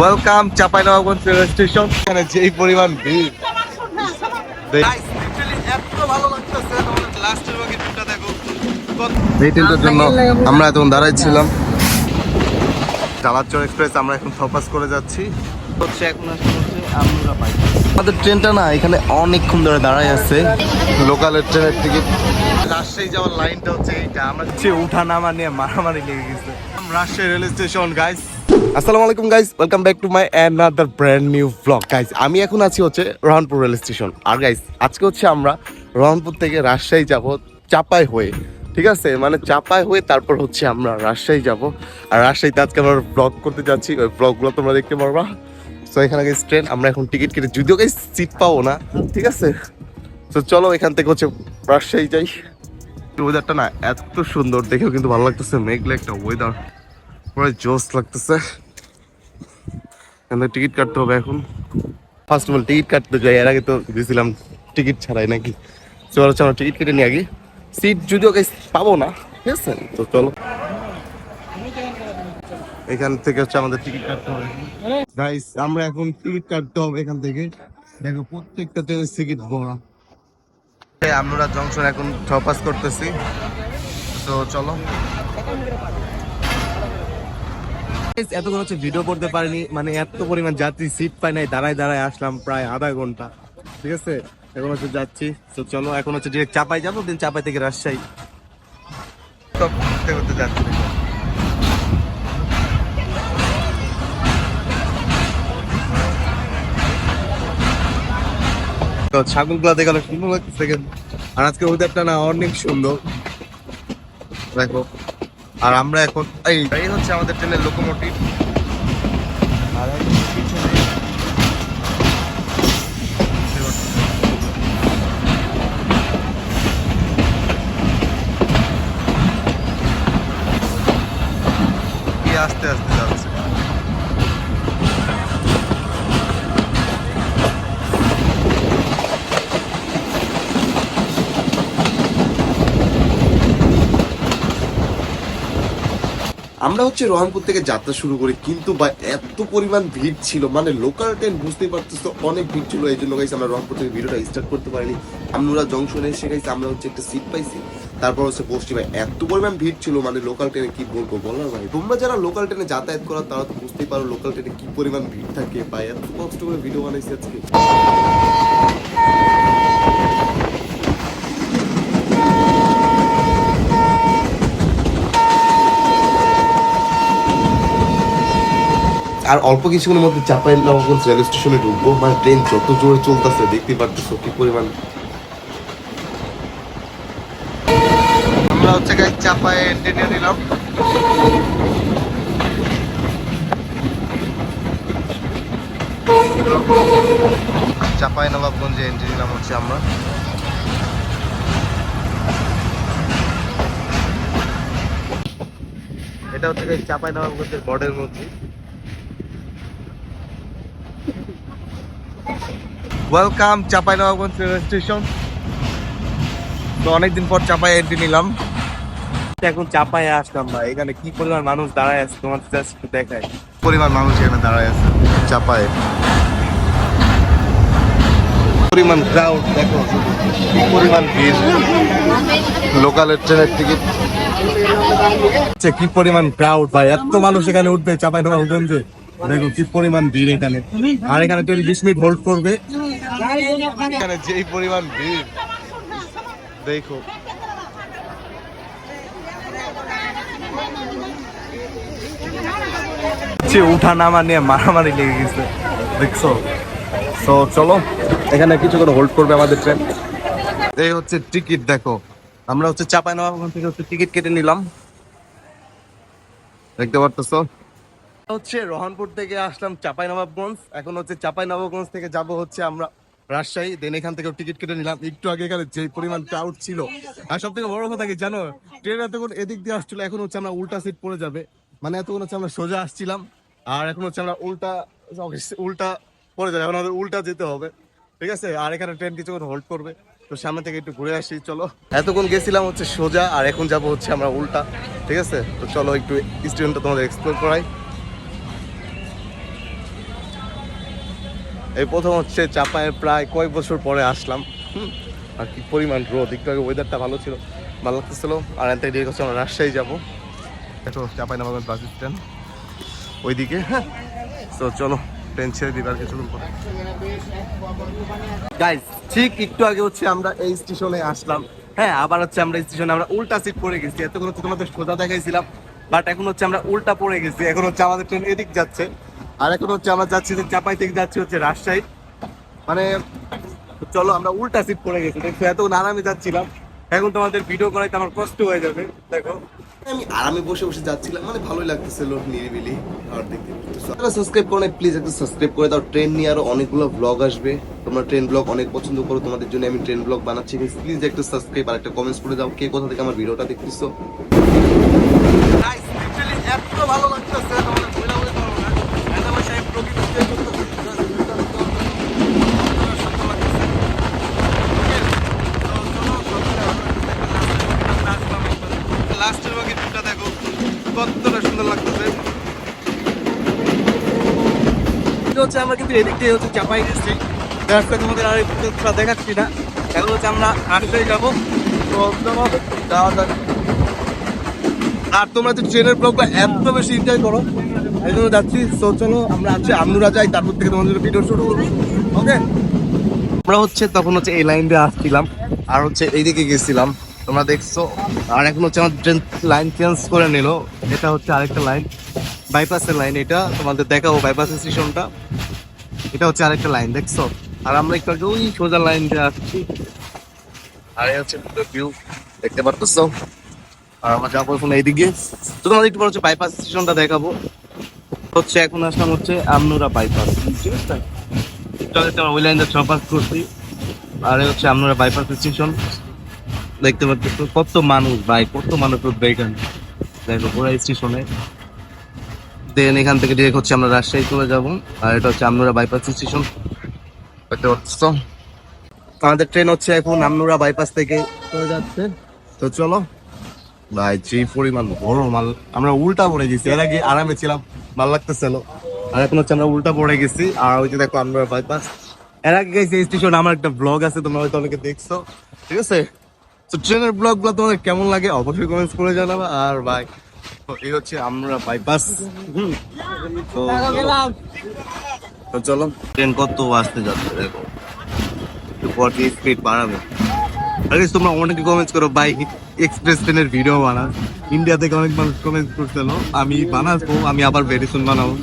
Welcome Chapai Chapainawabganj rail station এখানে যেই পরিমাণ ভিড়। এই ট্রেনটার জন্য আমরা এখন দাঁড়াইছিলাম। চালাচর এক্সপ্রেস আমরা এখন থপাস করে যাচ্ছি। হচ্ছে এখন আমরা পাই আমাদের ট্রেনটা না এখানে অনেকক্ষণ ধরে দাঁড়ায় আছে। লোকালের ট্রেনের টিকিট। রাজশাহী যাওয়ার লাইনটা হচ্ছে এইটা। আমরা উঠা নামা নিয়ে মারামারি লেগে গেছে। রাজশাহী রেল স্টেশন গাইস আসসালামু আলাইকুম guys welcome back to my another brand new blog guys আমি এখন আছি হচ্ছে রহনপুর রেল স্টেশন। আর গাইস আজকে হচ্ছে আমরা রহনপুর থেকে রাজশাহী যাব চাপাই হয়ে। ঠিক আছে? মানে চাপাই হয়ে তারপর হচ্ছে আমরা রাজশাহী যাব। আর রাজশাহীতে আজকে আমরা ব্লগ করতে যাচ্ছি। ওই ব্লগগুলো তোমরা দেখতে পারবা। তো এখানে গাইস ট্রেন আমরা এখন টিকিট কেটে যদিও গাইস সিট পাবো না। ঠিক আছে? তো চলো এখান থেকে হচ্ছে রাজশাহী যাই। ওয়েদারটা না এত সুন্দর। দেখেও কিন্তু ভালো লাগতেছে। মেঘলা একটা ওয়েদার পুরো জোস লাগতেছে। টিকিট কাটতে হবে এখন। ফার্স্ট অফ অল টিকিট কাটতে যাই, এর আগে তো দিয়েছিলাম টিকিট ছাড়াই নাকি? চলো আমরা টিকিট কেটে নিয়ে আগে। সিট যদিও পাবো না, ঠিক আছে? তো চলো। এখান থেকে হচ্ছে আমাদের টিকিট কাটতে হবে। গাইস আমরা এখন টিকিট কাটতে হবে এখান থেকে। দেখো, প্রত্যেকটা ট্রেনের টিকিট ভরা। আমরা জংশন এখন ছপাস করতেছি। তো চলো। এতক্ষণ হচ্ছে ভিডিও করতে পারিনি। মানে এত পরিমাণ যাত্রী সিট পাই নাই, দাঁড়ায় দাঁড়ায় আসলাম প্রায় আধা ঘণ্টা। ঠিক আছে? এখন হচ্ছে যাচ্ছি। তো চলো, এখন হচ্ছে ডিরেক্ট চাপাই যাব দিন চাপাই থেকে রাজশাহী। তো ঘুরতে ঘুরতে যাচ্ছি তো সুন্দর কিন্তু। আর আজকে ওয়েদারটা না অনেক সুন্দর। দেখো। আর আমরা এখন এই হচ্ছে আমাদের ট্রেনের লোকোমোটিভ আমরা হচ্ছে রহনপুর থেকে যাত্রা শুরু করি, কিন্তু বা এত পরিমাণ ভিড় ছিল মানে লোকাল ট্রেন বুঝতেই পারতেছো, অনেক ভিড় ছিল, এই জন্য গাইছে আমরা রহনপুর থেকে ভিডিওটা স্টার্ট করতে পারিনি। আমরা জংশনে এসে গাইছে আমরা হচ্ছে একটা সিট পাইছি, তারপর হচ্ছে বসছি। ভাই, এত পরিমাণ ভিড় ছিল মানে লোকাল ট্রেনে কি বলব বলার ভাই? তোমরা যারা লোকাল ট্রেনে যাতায়াত করো, তারা তো বুঝতেই পারো লোকাল ট্রেনে কি পরিমাণ ভিড় থাকে, বা এত কষ্ট করে ভিডিও বানাইছি আজকে। আর অল্প কিছুক্ষণের মধ্যে চাপাই নবাবগঞ্জ রেল স্টেশনে ঢুকবো। মানে ট্রেন যত জোরে চলতেছে, দেখতে পারতেছো কি পরিমাণ। আমরা হচ্ছে গাইজ চাপায় নিলাম। চাপাই নবাবগঞ্জে এন্ট্রি নিলাম হচ্ছে আমরা। এটা হচ্ছে চাপাই নবাবগঞ্জের বর্ডের মধ্যে welcome Chapai Nawabganj rail station তো অনেকদিন পর চাপাই এন্ট্রি নিলাম। এখন চাপাই আসলাম ভাই। এখানে কি পরিমাণ মানুষ দাঁড়ায় আছে তোমার জাস্ট দেখায় পরিমাণ মানুষ এখানে দাঁড়ায় আছে চাপায় পরিমাণ ক্রাউড দেখো। কি পরিমাণ ভিড়। লোকালের ট্রেনের টিকিট কি পরিমাণ ক্রাউড ভাই? এত মানুষ এখানে উঠবে চাপাই নবাবগঞ্জে দেখো কি পরিমাণ ভিড় এখানে। আর এখানে ট্রেন বিশ মিনিট হোল্ড করবে। এখানে যেই পরিমাণ ভিড়, দেখো। উঠা নামা নিয়ে মারামারি লেগে গেছে, দেখছ? তো চলো, এখানে হোল্ড করবে আমাদের ট্রেন এই হচ্ছে টিকিট দেখো। আমরা হচ্ছে চাপাই থেকে হচ্ছে টিকিট কেটে নিলাম। দেখতে পারতেছো? হচ্ছে রহনপুর থেকে আসলাম চাপাই নবাবগঞ্জ এখন হচ্ছে চাপাই নবাবগঞ্জ থেকে যাব হচ্ছে আমরা রাজশাহী দেন এখান থেকে টিকিট কেটে নিলাম। একটু আগে এখানে যে পরিমাণ ক্রাউড ছিল। আর সব থেকে বড় কথা কি জানো? ট্রেন এতক্ষণ এদিক দিয়ে আসছিল, এখন হচ্ছে আমরা উল্টা সিট পড়ে যাবে। মানে এতক্ষণ হচ্ছে আমরা সোজা আসছিলাম, আর এখন হচ্ছে আমরা উল্টা উল্টা পড়ে যাবে। এখন উল্টা যেতে হবে। ঠিক আছে? আর এখানে ট্রেন কিছুক্ষণ হোল্ড করবে। তো সামনে থেকে একটু ঘুরে আসি, চলো। এতক্ষণ গেছিলাম হচ্ছে সোজা, আর এখন যাব হচ্ছে আমরা উল্টা। ঠিক আছে? তো চলো একটু স্টুডেন্টটা তোমাদের এক্সপ্লোর করাই। এই প্রথম হচ্ছে চাপায় প্রায় কয়েক বছর পরে আসলাম। হুম, আর কি পরিমাণ রোদ একটু আগে ওয়েদারটা ভালো ছিল ভালো লাগতেছিল। আর এনতে ডিরেক্ট হচ্ছে আমরা রাজশাহী যাব। দেখো চাপাই নামাগঞ্জ বাস স্ট্যান্ড ওইদিকে হ্যাঁ? তো চলো ট্রেন ছেড়ে দিবে আর কিছুক্ষণ পরে গাইজ ঠিক একটু আগে হচ্ছে আমরা এই স্টেশনে আসলাম। হ্যাঁ আবার হচ্ছে আমরা স্টেশনে আমরা উল্টা সিট পড়ে গেছি। এতক্ষণ হচ্ছে তোমাদের সোজা দেখাইছিলাম বাট এখন হচ্ছে আমরা উল্টা পড়ে গেছি। এখন হচ্ছে আমাদের ট্রেন এদিক যাচ্ছে। আর এখন হচ্ছে আমরা যাচ্ছি যে চাপাই থেকে যাচ্ছি হচ্ছে রাজশাহী। মানে চলো আমরা উল্টা সিট পড়ে গেছি দেখো এত আরামে যাচ্ছিলাম। এখন তোমাদের ভিডিও করাইতে আমার কষ্ট হয়ে যাবে, দেখো। আমি আরামে বসে বসে যাচ্ছিলাম মানে ভালোই লাগতেছিল নিরিবিলি আর দেখতে। আপনারা সাবস্ক্রাইব করো প্লিজ একটু সাবস্ক্রাইব করে দাও। ট্রেন নিয়ে আরও অনেকগুলো ব্লগ আসবে। তোমরা ট্রেন ব্লগ অনেক পছন্দ করো, তোমাদের জন্য আমি ট্রেন ব্লগ বানাচ্ছি। প্লিজ একটু সাবস্ক্রাইব আর একটা কমেন্টস করে দাও, কে কোথা থেকে আমার ভিডিওটা দেখতেছো এত ভালো লাগতেছে তোমাদের বলে বলে পারব না এত বসে আমি প্রকৃতিতে লাস্টের বাকি ভিউটা দেখো কতটা সুন্দর লাগতেছে এটা হচ্ছে আমরা কিন্তু এদিক দিয়ে হচ্ছে চাপাই গেছি। রাস্তা তোমাদের আর দেখাচ্ছি না। এখন হচ্ছে আমরা আটটায় যাব। তো যাওয়া যাক। আর তোমরা তো ট্রেনের ব্লগটা এত বেশি এনজয় করো। এই জন্য যাচ্ছি। তো চলো, আমরা আছি আমনুরা যাই তারপর থেকে তোমাদের ভিডিও শুরু করব। ওকে আমরা হচ্ছে তখন হচ্ছে এই লাইন দিয়ে আসছিলাম। আর হচ্ছে এইদিকে গেছিলাম। তোমরা দেখছ? আর এখন হচ্ছে আমার ট্রেন লাইন চেঞ্জ করে নিল। এটা হচ্ছে আরেকটা লাইন বাইপাসের লাইন এটা। তোমাদের দেখাবো বাইপাসের স্টেশনটা এটা হচ্ছে আরেকটা লাইন দেখছ? আর আমরা একটু আগে ওই সোজা লাইন দিয়ে আসছি। আর এই হচ্ছে ভিউ দেখতে পারতেছো? আর আমরা যাব এখন এইদিকে। তো তোমাদের একটু হচ্ছে বাইপাস স্টেশনটা দেখাবো। হচ্ছে এখন আসলাম হচ্ছে আমনুরা বাইপাস ঠিক আছে ওই লাইনটা ছপাস করছি। আর হচ্ছে আমনুরা বাইপাস স্টেশন দেখতে পাচ্ছ কত মানুষ, ভাই, কত মানুষ উঠবে দেখো, পুরো স্টেশনে দেন এখান থেকে ডিরেক্ট হচ্ছে আমরা রাজশাহী চলে যাব। আর এটা হচ্ছে আমনুরা বাইপাস স্টেশন দেখতে পাচ্ছ? আমাদের ট্রেন হচ্ছে এখন আমনুরা বাইপাস থেকে। চলে যাচ্ছে। তো চলো। ভাই যে পরিমাণ বড় মাল আমরা উল্টা পড়ে গেছি। এর আগে আরামে ছিলাম ভালো লাগতেছিল। আর এখন হচ্ছে আমরা উল্টা পড়ে গেছি। আর ওই যে দেখো আমরা বাইপাস এর আগে গেছি এই স্টেশন আমার একটা ব্লগ আছে তোমরা হয়তো অনেকে দেখছ। ঠিক আছে? তো ট্রেনের ব্লগগুলো তোমাদের কেমন লাগে অবশ্যই কমেন্টস করে জানাবে। আর ভাই এই হচ্ছে আমরা বাইপাস তো চলো ট্রেন কত আসতে যাচ্ছে দেখো। স্পিড বাড়াবে। আরে তোমরা অনেকে কমেন্টস করো, ভাই এক্সপ্রেস ট্রেনের ভিডিও ইন্ডিয়া থেকে অনেক মানুষ কমেন্ট করছিল আমি বানাবো, আমি আবার ভেরিসুন বানাবো।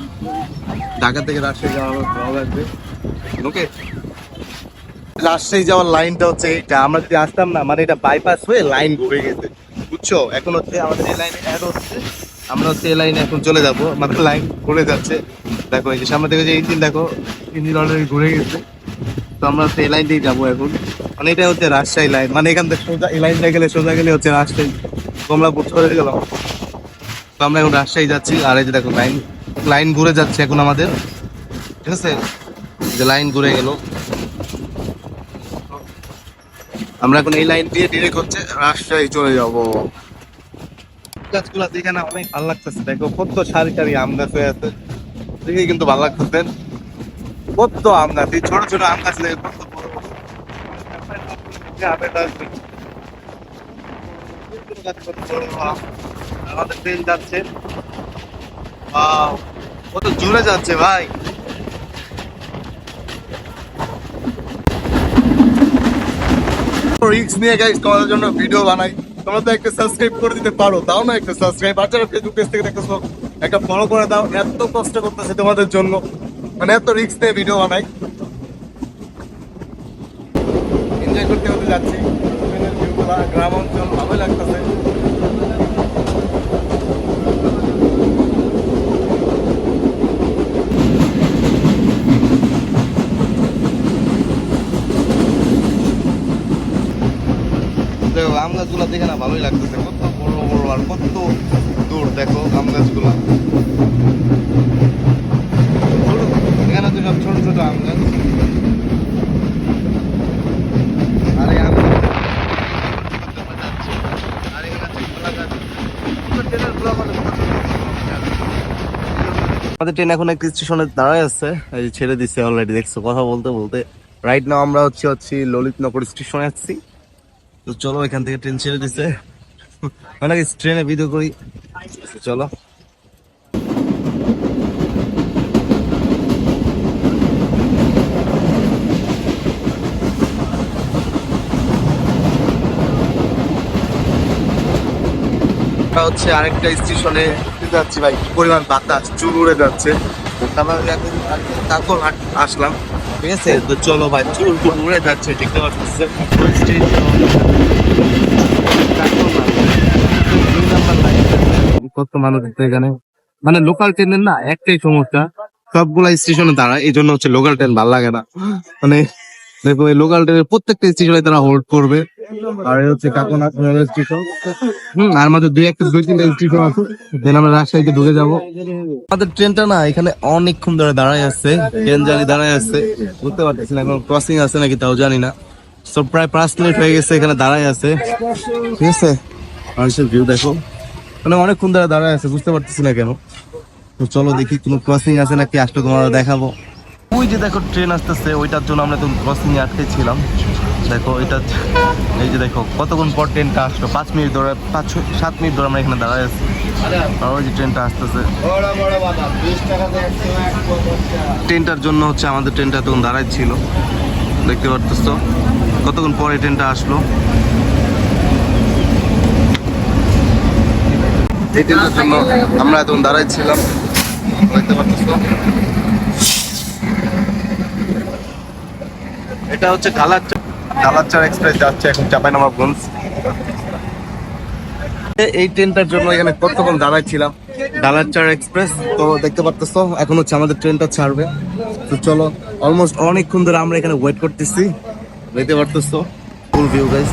ঢাকা থেকে রাজশাহী যাওয়ার ব্লগ আসবে ওকে রাজশাহী যাওয়ার লাইনটা হচ্ছে এইটা। আমরা যদি আসতাম না মানে এটা বাইপাস হয়ে লাইন ঘুরে গেছে। বুঝছ এখন হচ্ছে আমাদের এই লাইনে অ্যাড হচ্ছে। আমরা হচ্ছে এই লাইনে এখন চলে যাব। আমাদের লাইন ঘুরে যাচ্ছে। দেখো, এই যে সামনে থেকে যে ইঞ্জিন দেখো ইঞ্জিন অলরেডি ঘুরে গেছে। তো আমরা হচ্ছে এই লাইন দিয়ে যাব এখন। মানে এটা হচ্ছে রাজশাহী লাইন মানে এখান থেকে সোজা, এই লাইনটা গেলে সোজা গেলে হচ্ছে রাজশাহী, কমলাপুর চলে গেলাম তো আমরা এখন রাজশাহী যাচ্ছি। আর এই যে দেখো লাইন লাইন ঘুরে যাচ্ছে এখন আমাদের। ঠিক আছে? যে লাইন ঘুরে গেল। আমরা এখন এই লাইন দিয়ে ডিরেক্ট হচ্ছে রাজশাহী চলে যাব। গাছগুলা দেখে না অনেক ভালো লাগতেছে। দেখো, কত সারি সারি আম গাছ হয়ে আছে। দেখে কিন্তু ভালো লাগতেছে। কত আম গাছ, এই ছোট ছোট আম গাছ দেখে কত। আমাদের ট্রেন যাচ্ছে। কত জোরে যাচ্ছে ভাই। রিক্স নিয়ে গাইস তোমাদের জন্য ভিডিও বানাই। তোমরা তো একটা সাবস্ক্রাইব করে দিতে পারো, তাও না একটা সাবস্ক্রাইব যারা ফেসবুক পেজ থেকে দেখতেছো, একটা ফলো করে দাও, এত কষ্ট করতেছে তোমাদের জন্য। মানে এত রিক্স নিয়ে ভিডিও বানাই। এনজয় করতে করতে যাচ্ছি। গ্রাম অঞ্চল, ভালোই লাগতেছে দেখো আম গাছগুলো দেখে না ভালোই লাগতেছে। কত বড় বড় আর কত দূর, দেখো, আম গাছগুলো। এখানে তো সব ছোট ছোট আম গাছ। অনেক আমাদের ট্রেন এখন একটা স্টেশনে দাঁড়ায় আছে। ছেড়ে দিচ্ছে অলরেডি দেখছ, কথা বলতে বলতে। রাইট নাও আমরা হচ্ছে হচ্ছে ললিতনগর স্টেশনে আসছি তো চলো, এখান থেকে ট্রেন ছেড়ে দিছে। মানে ট্রেনে ভিডিও করি? চলো। হচ্ছে আরেকটা স্টেশনে যাচ্ছি ভাই। পরিমাণ বাতাস, চুল উড়ে যাচ্ছে। তারপর আসলাম। আছে? তো চলো ভাই, চুল উড়ে যাচ্ছে, দেখতে পাচ্ছি? কত মানুষ এখানে? মানে লোকাল ট্রেনের না, একটাই সমস্যা। সবগুলা স্টেশনে দাঁড়ায় এই জন্য হচ্ছে লোকাল ট্রেন ভালো লাগে না। মানে দেখো এই লোকাল ট্রেনের প্রত্যেকটা স্টেশনে তারা হোল্ড করবে। আর হচ্ছে দুই একটা না, এখানে অনেকক্ষণ ধরে দাঁড়ায় আছে দাঁড়ায় আছে। বুঝতে পারতেছি না ক্রসিং আছে নাকি তাও প্রায় পাঁচ মিনিট হয়ে গেছে, এখানে দাঁড়ায় আছে। ঠিক আছে? ভিউ দেখো। মানে অনেকক্ষণ ধরে দাঁড়ায় আছে, বুঝতে পারতেছি না কেন। তো চলো দেখি কোনো ক্রসিং আছে নাকি, আসলে তোমার দেখাবো। ওই যে দেখো, ট্রেন আসতেছে, ওইটার জন্য আমরা তখন ক্রসিং আটকে ছিলাম। দেখো, এটা এই যে দেখো, কতক্ষণ পর ট্রেনটা আসলো? পাঁচ মিনিট ধরে, পাঁচ, সাত মিনিট ধরে আমরা এখানে দাঁড়ায় আছি। আর ওই যে ট্রেনটা আসতেছে। ট্রেনটার জন্য হচ্ছে আমাদের ট্রেনটা তখন দাঁড়ায় ছিল। দেখতে পারতেছ? কতক্ষণ পরে ট্রেনটা আসলো? এই ট্রেনটার জন্য আমরা তখন দাঁড়ায় ছিলাম। দেখতে পারতেছ? এটা হচ্ছে কালারচা কালারচার এক্সপ্রেস যাচ্ছে এখন চাপাইনবাবগঞ্জ এই ট্রেনটার জন্য এখানে কতক্ষণ দাঁড়ায় ছিলাম? ডালারচার এক্সপ্রেস, তো দেখতে পারতেছো, এখন হচ্ছে আমাদের ট্রেনটা ছাড়বে। তো চলো অলমোস্ট অনেকক্ষণ ধরে আমরা এখানে ওয়েট করতেছি। দেখতে পারতেছো full view guys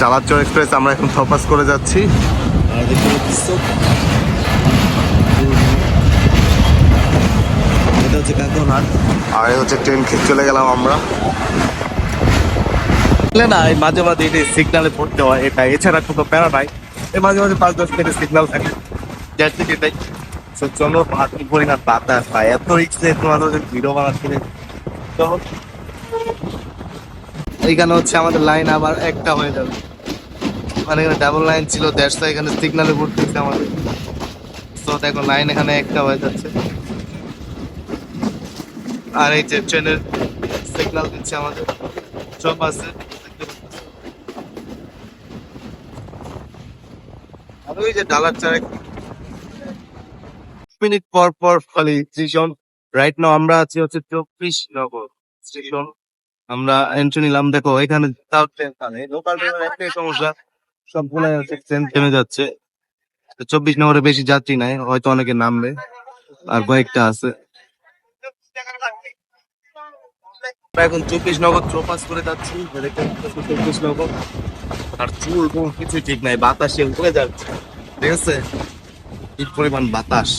Dalarchar express আমরা এখন থপাস করে যাচ্ছি। দেখতে এটা হচ্ছে কাকরহাট। আর হচ্ছে ট্রেন খেয়ে চলে গেলাম আমরা। মাঝে মাঝে এটা সিগনালে পড়তে হয় এটা এছাড়া কোনো প্যারা নাই। এই মাঝে মাঝে পাঁচ, দশ মিনিট সিগনাল থাকে। এটাই চলো এইখানে হচ্ছে আমাদের লাইন আবার একটা হয়ে যাবে। মানে এখানে ডাবল লাইন ছিল এখানে সিগনালে আমাদের। তো লাইন এখানে একটা হয়ে যাচ্ছে। আর এই যে ট্রেনের সিগন্যাল দিচ্ছে আমাদের। সব আছে। আর ওই যে ডালার চারেক মিনিট পর পর খালি স্টেশন রাইট নাও আমরা আছি হচ্ছে চব্বিশ নগর স্টেশন আমরা এন্ট্রি নিলাম। দেখো, এখানে তাও ট্রেন লোকাল ট্রেনের একটাই সমস্যা। সবগুলো হচ্ছে ট্রেন থেমে যাচ্ছে। চব্বিশ নগরে বেশি যাত্রী নাই, হয়তো অনেকে নামবে। আর কয়েকটা আছে। এখন চব্বিশ নগর চৌপাস করে যাচ্ছি। দেখতে চব্বিশ নগর আর চুল কোনো কিছু ঠিক নাই, বাতাসে উড়ে যাচ্ছে। ঠিক আছে? কি পরিমাণ বাতাস।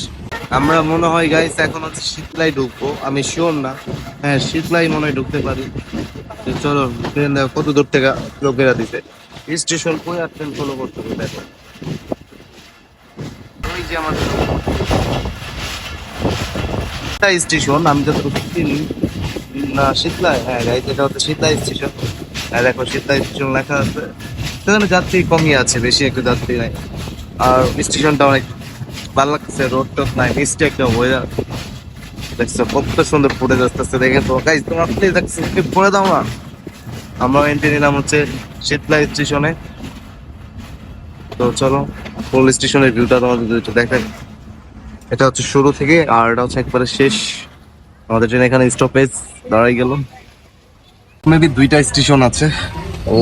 আমরা মনে হয় গাইস এখন হচ্ছে শীতলাই ঢুকবো। আমি শিওর না। হ্যাঁ শীতলাই মনে হয় ঢুকতে পারি। চলো ট্রেন কত দূর থেকে লোকেরা দিতে স্টেশন কই আর ট্রেন ফলো করতে হবে ওই যে আমাদের স্টেশন, আমি যতটুকু চিনি না, শীতলায়? হ্যাঁ গাইজ এটা হচ্ছে শীতলা স্টেশন হ্যাঁ দেখো শীতলা স্টেশন লেখা আছে। সেখানে যাত্রী কমই আছে, বেশি একটা যাত্রী নাই। আর স্টেশনটা অনেক ভালো লাগছে রোড টোড নাই মিষ্টি একটা ওয়েদার দেখছ, কত সুন্দর ফুটে যাচ্ছে দেখে তো। গাইজ তোমার প্লিজ একটা করে দাও না। আমরা এন্ট্রি নিলাম হচ্ছে শীতলা স্টেশনে তো চলো ফুল স্টেশনের ভিউটা তোমাদের একটু দেখাই। এটা হচ্ছে শুরু থেকে, আর এটা হচ্ছে একবারে শেষ। আমাদের ট্রেন এখানে স্টপেজ দাঁড়াই গেল মেবি দুইটা স্টেশন আছে। ও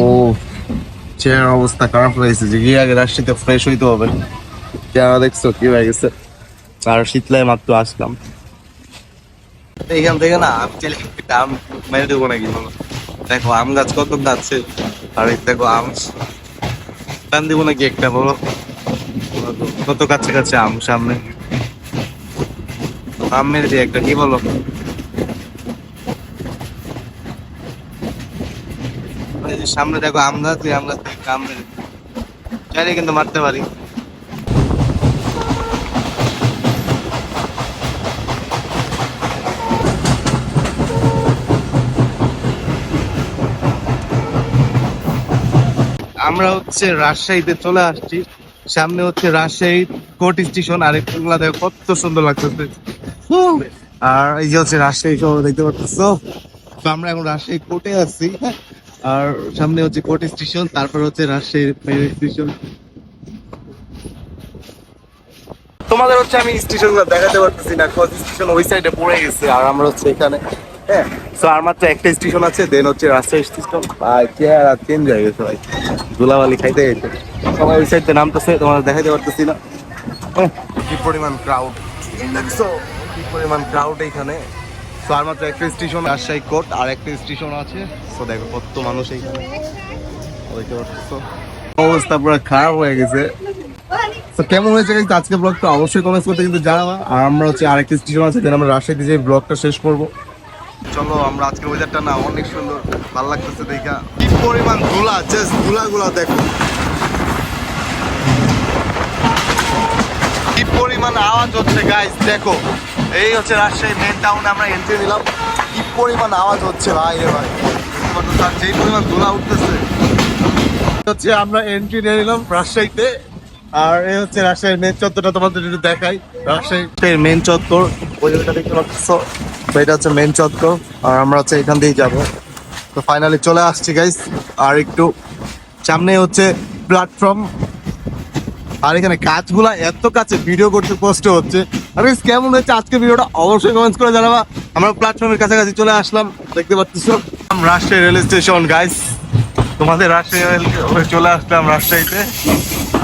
চেয়ার অবস্থা খারাপ হয়েছে যে গিয়ে আগে রাশিতে ফ্রেশ হইতে হবে। চেহারা দেখছ কি হয়ে গেছে? আর শীতলায় মাত্র আসলাম। এইখান থেকে না আমি চাইলে আম মেরে দেবো নাকি? দেখো আম গাছ কত গাছে আর দেখো আম টান দেবো নাকি একটা বলো? কত কাছে কাছে আম সামনে? আম মেরে দিই একটা কি বলো? সামনে দেখো আমরা তুই আমরা তুই কামড়ে চাইলে কিন্তু মারতে পারি। আমরা হচ্ছে রাজশাহীতে চলে আসছি। সামনে হচ্ছে রাজশাহী কোর্ট স্টেশন আর এগুলা দেখো কত সুন্দর লাগতেছে। আর এই যে হচ্ছে রাজশাহী শহর দেখতে পাচ্ছ। তো আমরা এখন রাজশাহী কোর্টে আছি হ্যাঁ? আর সামনে হচ্ছে কোর্ট স্টেশন তারপর হচ্ছে রাজশাহী রেল স্টেশন তোমাদের হচ্ছে আমি স্টেশনগুলো দেখাতে পারতেছি না কজ স্টেশন ওই সাইডে পড়ে গেছে আর আমরা হচ্ছে এখানে হ্যাঁ? তো আর মাত্র একটা স্টেশন আছে দেন হচ্ছে রাজশাহী স্টেশন ভাই চেহারা চেঞ্জ হয়ে গেছে ভাই। ধুলাবালি খাইতে গেছে। সবাই ওই সাইডে নামতেছে তোমাদের দেখাতে পারতেছি না। হ্যাঁ, কি পরিমাণ ক্রাউড দেখছ কি পরিমাণ ক্রাউড এখানে? তো আর মাত্র একটা স্টেশন রাজশাহী কোর্ট আর একটা স্টেশন আছে। তো দেখো কত মানুষ এইখানে। অবস্থা পুরো খারাপ হয়ে গেছে। তো কেমন হয়েছে guys আজকে ব্লগটা অবশ্যই কমেন্ট করতে কিন্তু জানাবা। আর আমরা হচ্ছে আরেকটা স্টেশন আছে দেন আমরা রাজশাহীতে যে ব্লগটা শেষ করব। চলো, আমরা আজকে ওয়েদারটা না, অনেক সুন্দর। ভালো লাগতেছে দেখা। কি পরিমাণ ধুলা জাস্ট ধুলা গুলা দেখো। কি পরিমাণ আওয়াজ হচ্ছে গাইস দেখো। এই হচ্ছে রাজশাহী মেন টাউনে আমরা এন্ট্রি নিলাম। কি পরিমাণ আওয়াজ হচ্ছে ভাই রে ভাই। তার যেই পরিমাণ ধুলা উঠতেছে। হচ্ছে আমরা এন্ট্রি নিয়ে নিলাম রাজশাহীতে। আর এই হচ্ছে রাজশাহীর মেন চত্বরটা তোমাদের একটু দেখাই। রাজশাহীর মেন চত্বর, ওই জায়গাটা দেখতে পাচ্ছ? তো এটা হচ্ছে মেন চত্বর। আর আমরা হচ্ছে এখান দিয়েই যাব। তো ফাইনালি চলে আসছি গাইস আর একটু সামনে হচ্ছে প্ল্যাটফর্ম আর এখানে কাজগুলা এত কাছে ভিডিও করতে কষ্ট হচ্ছে। আর কেমন হয়েছে? আজকে ভিডিওটা অবশ্যই কমেন্টস করে জানাবা। আমরা প্ল্যাটফর্মের কাছাকাছি চলে আসলাম, দেখতে পাচ্ছিস রাজশাহী রেল স্টেশন গাইস তোমাদের রাজশাহী রেল চলে আসলাম রাজশাহীতে।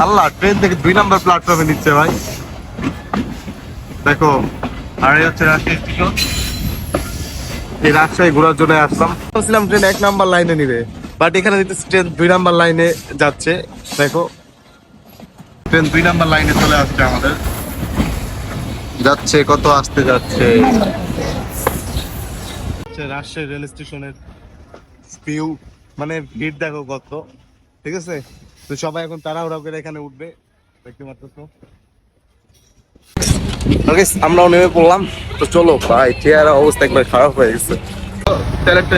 আল্লাহ ট্রেন থেকে দুই নাম্বার প্ল্যাটফর্মে নিচ্ছে ভাই। দেখো, আর এই হচ্ছে রাজশাহী স্টেশন এই রাজশাহী ঘোরার জন্য আসলাম। বলছিলাম ট্রেন এক নাম্বার লাইনে নিবে বাট এখানে দিতেছে ট্রেন দুই নাম্বার লাইনে যাচ্ছে। দেখো ট্রেন দুই নাম্বার লাইনে চলে আসছে আমাদের। যাচ্ছে কত আসতে যাচ্ছে? রাজশাহী রেল স্টেশনের ভিউ মানে ভিড় দেখো কত ঠিক আছে? তো সবাই এখন তাড়াহুড়া করে এখানে উঠবে দেখতে পাচ্ছ আমরাও নেমে পড়লাম তো চলো ভাই চেহারা অবস্থা একবার খারাপ হয়ে গেছে। তেল একটা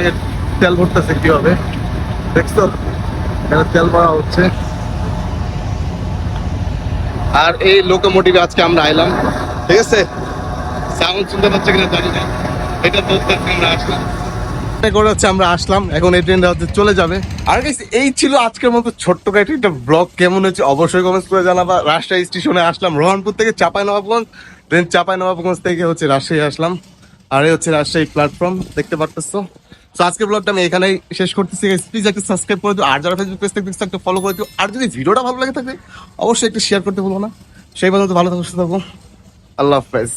তেল ভরতেছে কি হবে দেখছ? এখানে তেল ভরা হচ্ছে। আর এই লোকোমোটিভে আজকে আমরা আইলাম। ঠিক আছে? সাউন্ড শুনতে পাচ্ছে কিনা জানি না। এটা তো আমরা আসলাম। হচ্ছে আমরা আসলাম, এখন এই ট্রেনটা হচ্ছে চলে যাবে। আর এই ছিল আজকের মতো ছোট্ট একটা ব্লগ কেমন অবশ্যই করে রাজশাহী স্টেশনে আসলাম থেকে থেকে হচ্ছে রাজশাহী আসলাম। আর এই হচ্ছে রাজশাহী প্ল্যাটফর্ম দেখতে পারতেছো? তো ব্লগটা আমি এখানেই শেষ করতেছি প্লিজ একটা সাবস্ক্রাইব করে দিও, আর যারা ফেসবুক পেজ থেকে একটা ফলো করে দিও। আর যদি ভিডিওটা ভালো লাগে থাকে, অবশ্যই একটু শেয়ার করতে বলব না। সেই ভালো থাকো। আল্লাহ হাফেজ